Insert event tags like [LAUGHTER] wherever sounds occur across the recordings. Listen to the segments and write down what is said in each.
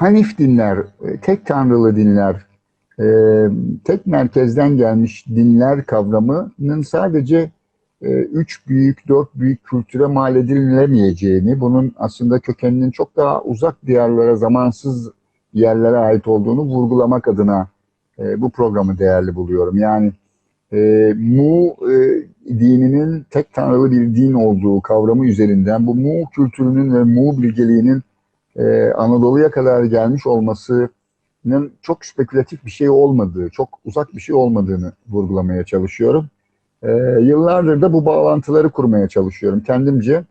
Hanif dinler, e, tek tanrılı dinler, e, tek merkezden gelmiş dinler kavramının sadece e, üç büyük, dört büyük kültüre mal edilemeyeceğini, bunun aslında kökeninin çok daha uzak diyarlara, zamansız yerlere ait olduğunu vurgulamak adına bu programı değerli buluyorum. Yani e, Mu e, dininin tek tanrılı bir din olduğu kavramı üzerinden bu Mu kültürünün ve Mu bilgeliğinin e, Anadolu'ya kadar gelmiş olmasının çok spekülatif bir şey olmadığı, çok uzak bir şey olmadığını vurgulamaya çalışıyorum. E, yıllardır da bu bağlantıları kurmaya çalışıyorum. Kendimce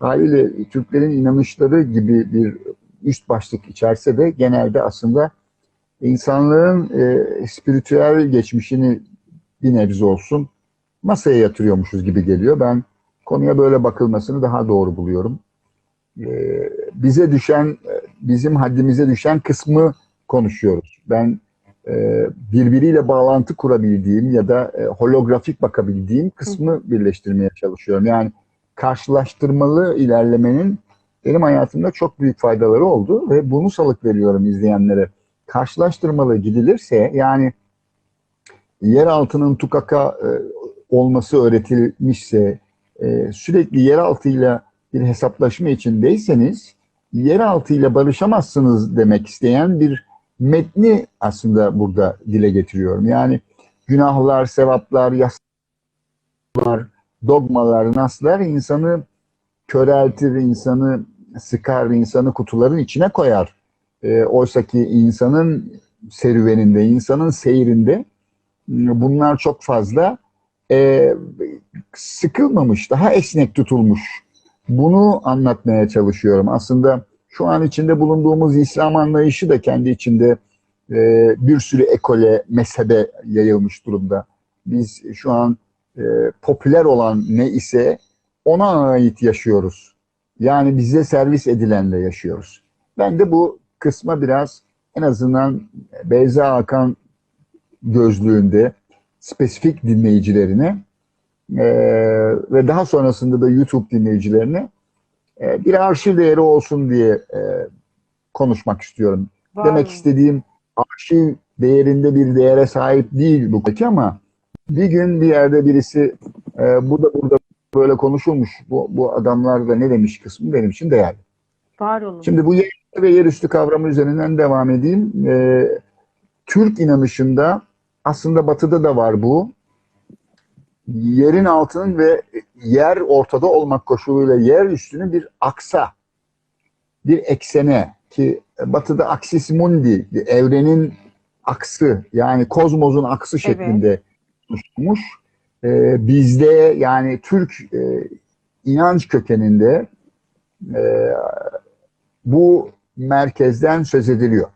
haliyle Türklerin inanışları gibi bir üst başlık içerse de genelde aslında insanlığın e, spiritüel geçmişini bir nebze olsun masaya yatırıyormuşuz gibi geliyor. Ben konuya böyle bakılmasını daha doğru buluyorum. Ee, bize düşen, bizim haddimize düşen kısmı konuşuyoruz. Ben e, birbiriyle bağlantı kurabildiğim ya da e, holografik bakabildiğim kısmı birleştirmeye çalışıyorum. Yani karşılaştırmalı ilerlemenin benim hayatımda çok büyük faydaları oldu ve bunu salık veriyorum izleyenlere. Karşılaştırmalı gidilirse yani yer altının tukaka e, olması öğretilmişse, e, sürekli yer altıyla bir hesaplaşma içindeyseniz, yer altıyla barışamazsınız demek isteyen bir metni aslında burada dile getiriyorum. Yani günahlar, sevaplar, yasalar, dogmalar, naslar insanı köreltir, insanı sıkar, insanı kutuların içine koyar. E, Oysa ki insanın serüveninde, insanın seyrinde bunlar çok fazla e, sıkılmamış, daha esnek tutulmuş. Bunu anlatmaya çalışıyorum. Aslında şu an içinde bulunduğumuz İslam anlayışı da kendi içinde e, bir sürü ekole, mezhebe yayılmış durumda. Biz şu an e, popüler olan ne ise ona ait yaşıyoruz. Yani bize servis edilenle yaşıyoruz. Ben de bu kısma biraz en azından Beyza Hakan gözlüğünde spesifik dinleyicilerine e, ve daha sonrasında da YouTube dinleyicilerine e, bir arşiv değeri olsun diye e, konuşmak istiyorum. Var Demek istediğim arşiv değerinde bir değere sahip değil bu konu ama bir gün bir yerde birisi e, bu da burada böyle konuşulmuş bu, bu adamlar da ne demiş kısmı benim için değerli. Var olun. Şimdi bu yer ve yerüstü kavramı üzerinden devam edeyim. Ee, Türk inanışında aslında batıda da var bu. Yerin altının ve yer ortada olmak koşuluyla yer üstünün bir aksa, bir eksene ki batıda aksis mundi, evrenin aksı yani kozmosun aksı şeklinde tutmuş. Ee, bizde yani Türk e, inanç kökeninde e, bu merkezden söz ediliyor.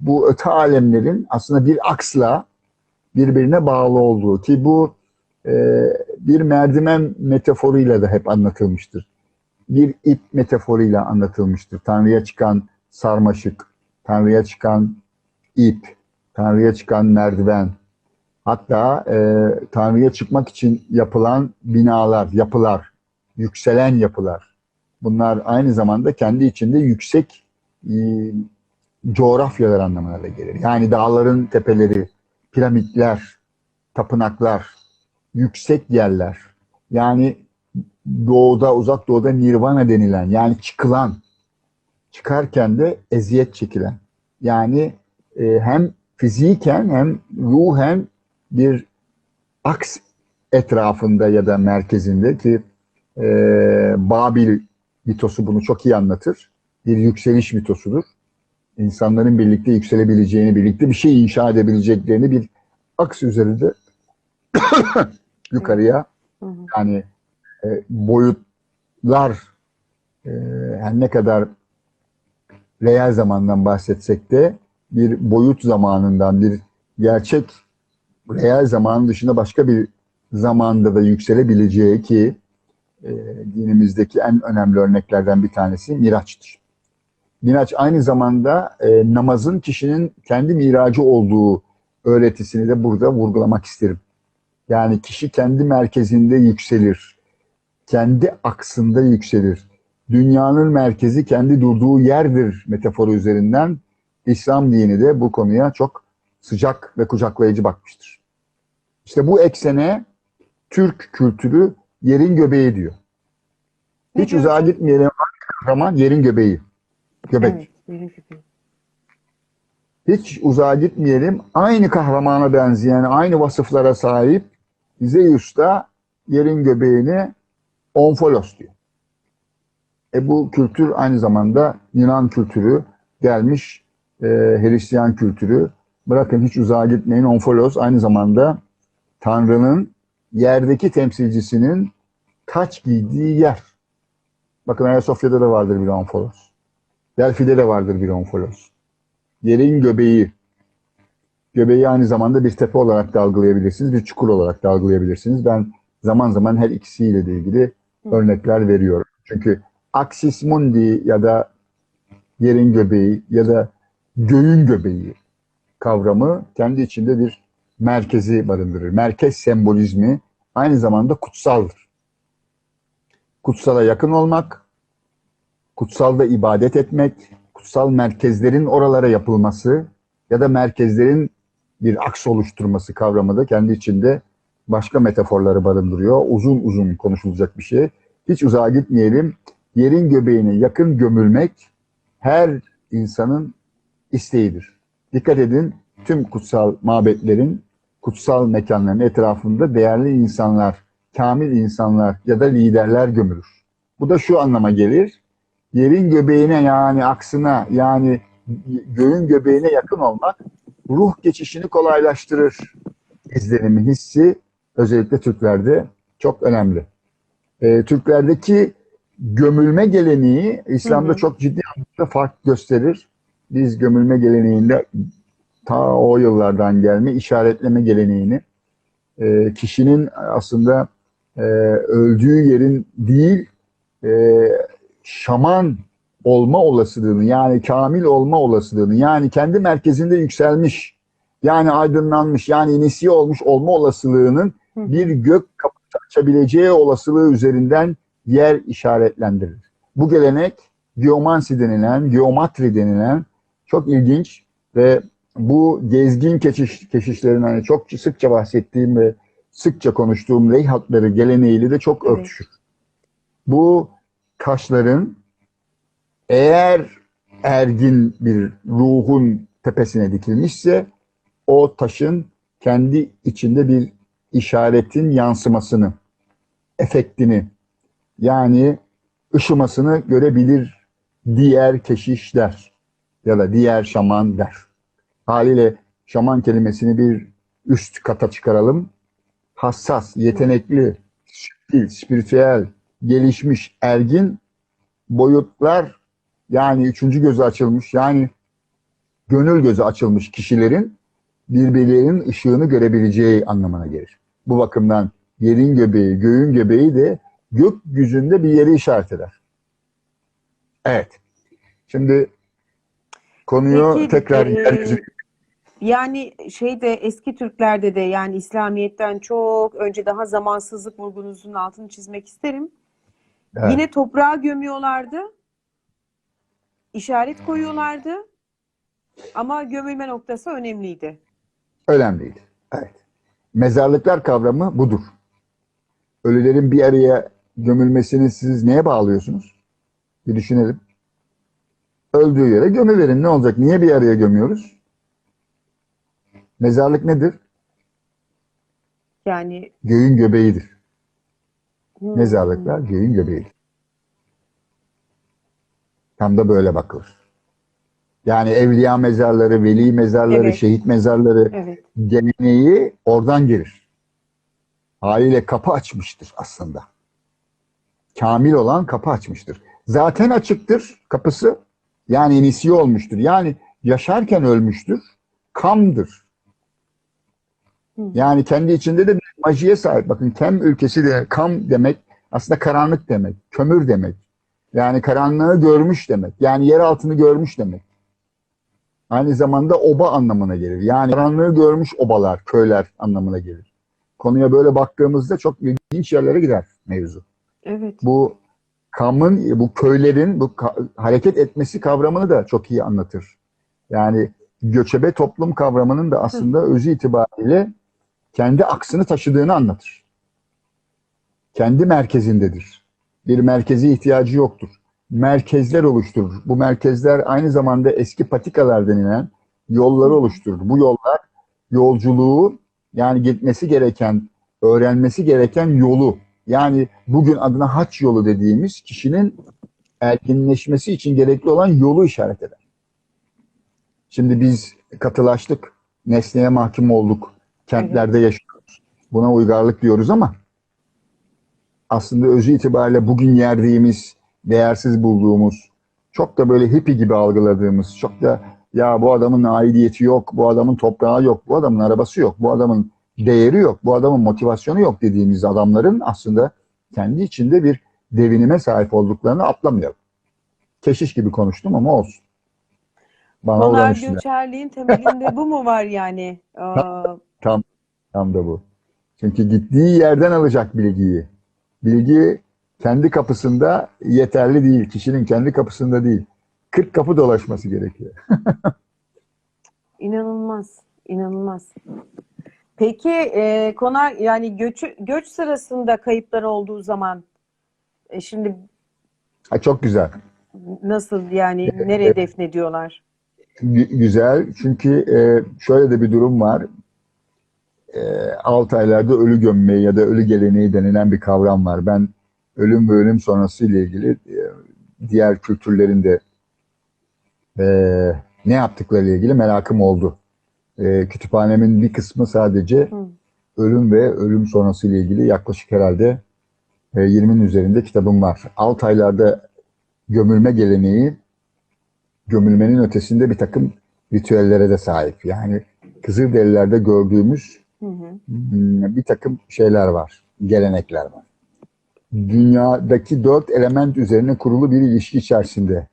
Bu öte alemlerin aslında bir aksla birbirine bağlı olduğu ki bu bir merdiven metaforuyla da hep anlatılmıştır. Bir ip metaforuyla anlatılmıştır. Tanrı'ya çıkan sarmaşık, Tanrı'ya çıkan ip, Tanrı'ya çıkan merdiven. Hatta e, Tanrı'ya çıkmak için yapılan binalar, yapılar, yükselen yapılar. Bunlar aynı zamanda kendi içinde yüksek e, coğrafyalar anlamına da gelir. Yani dağların tepeleri, piramitler, tapınaklar, yüksek yerler. Yani doğuda, uzak doğuda nirvana denilen yani çıkılan, çıkarken de eziyet çekilen. Yani e, hem fiziken hem ruhen bir aks etrafında ya da merkezinde ki e, Babil mitosu bunu çok iyi anlatır. Bir yükseliş mitosudur. İnsanların birlikte yükselebileceğini, birlikte bir şey inşa edebileceklerini bir aks üzerinde yukarıya Hı hı. yani e, boyutlar e, her ne kadar reel zamandan bahsetsek de bir boyut zamanından bir gerçek reel zamanın dışında başka bir zamanda da yükselebileceği ki e, dinimizdeki en önemli örneklerden bir tanesi Miraç'tır. Miraç aynı zamanda e, namazın kişinin kendi miracı olduğu öğretisini de burada vurgulamak isterim. Yani kişi kendi merkezinde yükselir. Kendi aksında yükselir. dünyanın merkezi kendi durduğu yerdir metaforu üzerinden İslam dini de bu konuya çok sıcak ve kucaklayıcı bakmıştır. İşte bu eksene Türk kültürü yerin göbeği diyor. Hiç Ne uzağa gitmeyelim. Kahraman yerin göbeği. Göbek. Evet, yerin göbeği. Hiç uzağa gitmeyelim. Aynı kahramana benzeyen, aynı vasıflara sahip Zeus da yerin göbeğini Onfolos diyor. E bu kültür aynı zamanda Yunan kültürü gelmiş e, Hristiyan kültürü. Bırakın hiç uzağa gitmeyin. Onfolos aynı zamanda Tanrı'nın yerdeki temsilcisinin taç giydiği yer. Bakın Ayasofya'da da vardır bir Onfolos. Delfi'de de vardır bir Onfolos. Yerin göbeği. Göbeği aynı zamanda bir tepe olarak da algılayabilirsiniz, bir çukur olarak da algılayabilirsiniz. Ben zaman zaman her ikisiyle de ilgili örnekler veriyorum. Çünkü Axis Mundi ya da yerin göbeği ya da göğün göbeği kavramı kendi içinde bir merkezi barındırır. Merkez sembolizmi aynı zamanda kutsaldır. Kutsala yakın olmak, kutsalda ibadet etmek, kutsal merkezlerin oralara yapılması ya da merkezlerin bir aks oluşturması kavramı da kendi içinde başka metaforları barındırıyor. Uzun uzun konuşulacak bir şey. Hiç uzağa gitmeyelim. Yerin göbeğine yakın gömülmek her insanın isteğidir. Dikkat edin tüm kutsal mabetlerin, kutsal mekanların etrafında değerli insanlar, kamil insanlar ya da liderler gömülür. Bu da şu anlama gelir. Yerin göbeğine yani aksına yani göğün göbeğine yakın olmak ruh geçişini kolaylaştırır. İzlenimi, hissi özellikle Türklerde çok önemli. Ee, Türklerdeki gömülme geleneği İslam'da Hı hı. çok ciddi anlamda fark gösterir. Biz gömülme geleneğinde ta o yıllardan gelme işaretleme geleneğini e, kişinin aslında e, öldüğü yerin değil e, şaman olma olasılığını yani kamil olma olasılığını yani kendi merkezinde yükselmiş yani aydınlanmış yani inisiye olmuş olma olasılığının bir gök kapısı açabileceği olasılığı üzerinden yer işaretlendirir. Bu gelenek geomansi denilen, geomatri denilen çok ilginç ve bu gezgin keşiş, keşişlerin hani çok sıkça bahsettiğim ve sıkça konuştuğum rey hatları geleneğiyle de çok Evet. örtüşür. Bu taşların eğer ergin bir ruhun tepesine dikilmişse o taşın kendi içinde bir işaretin yansımasını, efektini yani ışımasını görebilir diğer keşişler ya da diğer şaman der. Haliyle şaman kelimesini bir üst kata çıkaralım. Hassas, yetenekli, stil, spiritüel, gelişmiş, ergin boyutlar yani üçüncü gözü açılmış yani gönül gözü açılmış kişilerin birbirlerinin ışığını görebileceği anlamına gelir. Bu bakımdan yerin göbeği, göğün göbeği de gökyüzünde bir yeri işaret eder. Evet. Şimdi konuyu Peki, tekrar e, yeryüzüne Yani şeyde eski Türklerde de yani İslamiyet'ten çok önce daha zamansızlık vurgunuzun altını çizmek isterim. Evet. Yine toprağa gömüyorlardı. İşaret koyuyorlardı. Ama gömülme noktası önemliydi. önemliydi. Evet. Mezarlıklar kavramı budur. Ölülerin bir araya gömülmesini siz neye bağlıyorsunuz? Bir düşünelim. Öldüğü yere gömüverin. Ne olacak? Niye bir araya gömüyoruz? Mezarlık nedir? Yani Göğün göbeğidir. hmm, Mezarlıklar göğün göbeğidir. Tam da böyle bakılır. Yani evliya mezarları, veli mezarları, Evet. şehit mezarları evet. geleneği oradan gelir. Haliyle kapı açmıştır aslında. Kamil olan kapı açmıştır. Zaten açıktır kapısı. Yani inisiye olmuştur. Yani yaşarken ölmüştür. Kamdır. Yani kendi içinde de bir majiye sahip. Bakın Kem ülkesi de kam demek aslında karanlık demek. Kömür demek. Yani karanlığı görmüş demek. Yani yer altını görmüş demek. Aynı zamanda oba anlamına gelir. Yani karanlığı görmüş obalar, köyler anlamına gelir. Konuya böyle baktığımızda çok ilginç yerlere gider mevzu. Evet. Bu kamın, bu köylerin bu ka- hareket etmesi kavramını da çok iyi anlatır. Yani göçebe toplum kavramının da aslında özü itibariyle kendi aksını taşıdığını anlatır. Kendi merkezindedir. Bir merkezi ihtiyacı yoktur. Merkezler oluşturur. Bu merkezler aynı zamanda eski patikalar denilen yolları oluşturur. Bu yollar yolculuğu yani gitmesi gereken, öğrenmesi gereken yolu yani bugün adına haç yolu dediğimiz kişinin erginleşmesi için gerekli olan yolu işaret eder. Şimdi biz katılaştık, nesneye mahkum olduk, kentlerde yaşıyoruz. Buna uygarlık diyoruz ama aslında özü itibariyle bugün yerdiğimiz, değersiz bulduğumuz, çok da böyle hippie gibi algıladığımız, çok da ya bu adamın aidiyeti yok, bu adamın toprağı yok, bu adamın arabası yok, bu adamın değeri yok, bu adamın motivasyonu yok dediğimiz adamların aslında kendi içinde bir devinime sahip olduklarını atlamayalım. Keşiş gibi konuştum ama olsun. Bana üstüne. göçerliğin temelinde bu mu var yani? [LAUGHS] Aa, Tam, tam da bu. Çünkü gittiği yerden alacak bilgiyi. Bilgi kendi kapısında yeterli değil. Kişinin kendi kapısında değil. 40 kapı dolaşması gerekiyor. [LAUGHS] inanılmaz, inanılmaz. Peki e, konar yani göçü, göç sırasında kayıplar olduğu zaman e, şimdi Ha, çok güzel. nasıl yani nereye defnediyorlar? Gü- güzel. Çünkü e, şöyle de bir durum var. E, alt aylarda ölü gömmeyi ya da ölü geleneği denilen bir kavram var. Ben ölüm ve ölüm sonrası ile ilgili e, diğer kültürlerin de e, ne yaptıkları ile ilgili merakım oldu. E, kütüphanemin bir kısmı sadece Hı. ölüm ve ölüm sonrası ile ilgili yaklaşık herhalde e, 20'nin üzerinde kitabım var. Alt aylarda gömülme geleneği gömülmenin ötesinde bir takım ritüellere de sahip. Yani Kızılderililerde gördüğümüz Hı hı. hmm, bir takım şeyler var, gelenekler var. Dünyadaki dört element üzerine kurulu bir ilişki içerisinde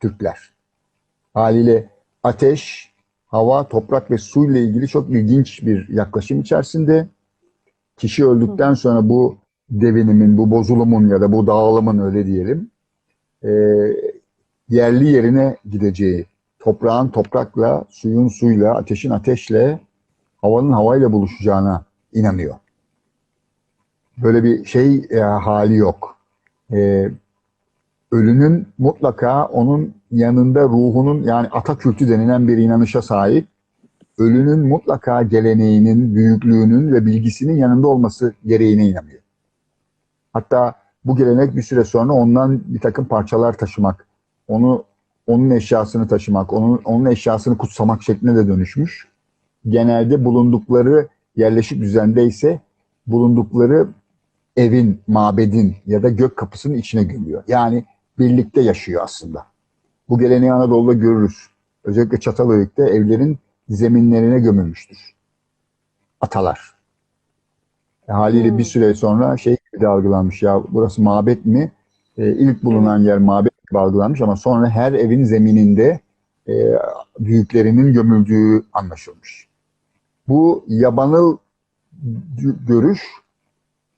Türkler. Haliyle ateş, hava, toprak ve su ile ilgili çok ilginç bir yaklaşım içerisinde. Kişi öldükten sonra bu devinimin, bu bozulumun ya da bu dağılımın öyle diyelim, e, yerli yerine gideceği, toprağın toprakla, suyun suyla, ateşin ateşle, havanın havayla buluşacağına inanıyor. Böyle bir şey e, hali yok. E, ölünün mutlaka onun yanında ruhunun yani ata kültü denilen bir inanışa sahip. Ölünün mutlaka geleneğinin, büyüklüğünün ve bilgisinin yanında olması gereğine inanıyor. Hatta bu gelenek bir süre sonra ondan bir takım parçalar taşımak, onu onun eşyasını taşımak, onun onun eşyasını kutsamak şekline de dönüşmüş. Genelde bulundukları yerleşik düzende ise bulundukları evin, mabedin ya da gök kapısının içine gömüyor. Yani birlikte yaşıyor aslında. Bu geleneği Anadolu'da görürüz. Özellikle Çatalhöyük'te evlerin zeminlerine gömülmüştür. Atalar. E, haliyle Hmm. bir süre sonra şey gibi algılanmış ya burası mabet mi? E, ilk bulunan yer mabet gibi algılanmış ama sonra her evin zemininde e, büyüklerinin gömüldüğü anlaşılmış. Bu yabanıl gö- görüş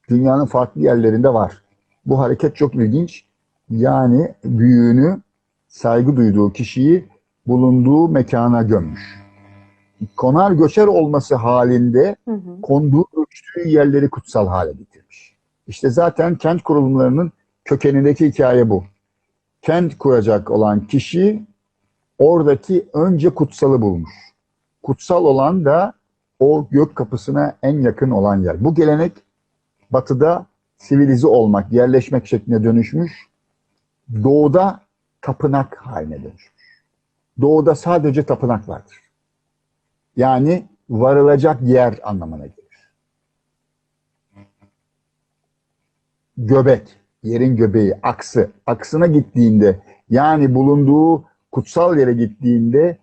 dünyanın farklı yerlerinde var. Bu hareket çok ilginç. Yani büyüğünü, saygı duyduğu kişiyi bulunduğu mekana gömmüş. Konar göçer olması halinde Hı hı. konduğu ölçtüğü yerleri kutsal hale getirmiş. İşte zaten kent kurulumlarının kökenindeki hikaye bu. Kent kuracak olan kişi oradaki önce kutsalı bulmuş. Kutsal olan da o gök kapısına en yakın olan yer. Bu gelenek batıda sivilize olmak, yerleşmek şekline dönüşmüş. Doğuda tapınak haline dönüşmüş. Doğuda sadece tapınak vardır. Yani varılacak yer anlamına gelir. Göbek, yerin göbeği, aksı. Aksına gittiğinde yani bulunduğu kutsal yere gittiğinde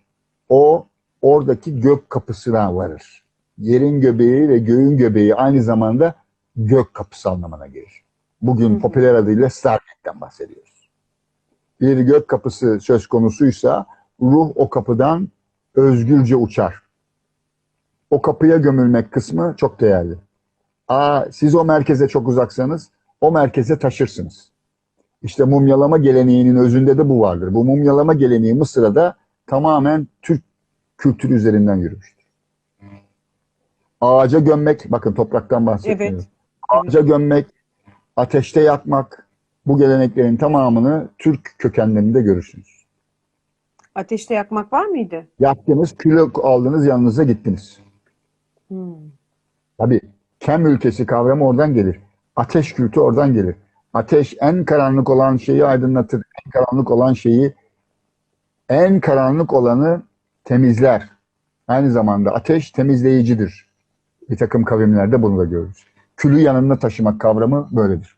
o oradaki gök kapısına varır. Yerin göbeği ve göğün göbeği aynı zamanda gök kapısı anlamına gelir. Bugün Hı hı. popüler adıyla Stargate'den bahsediyoruz. Bir gök kapısı söz konusuysa ruh o kapıdan özgürce uçar. O kapıya gömülmek kısmı çok değerli. Aa, siz o merkeze çok uzaksanız o merkeze taşırsınız. İşte mumyalama geleneğinin özünde de bu vardır. Bu mumyalama geleneği Mısır'a da tamamen Türk kültürü üzerinden yürümüştür. Ağaca gömmek, bakın topraktan bahsetmiyorum. Evet. Ağaca gömmek, ateşte yakmak, bu geleneklerin tamamını Türk kökenlerinde görürsünüz. Ateşte yakmak var mıydı? Yaktınız, kül aldınız, yanınıza gittiniz. Hmm. Tabii Kem ülkesi kavramı oradan gelir. Ateş kültü oradan gelir. Ateş en karanlık olan şeyi aydınlatır. En karanlık olan şeyi, en karanlık olanı temizler. Aynı zamanda ateş temizleyicidir. Bir takım kavimlerde bunu da görürüz. Külü yanında taşımak kavramı böyledir.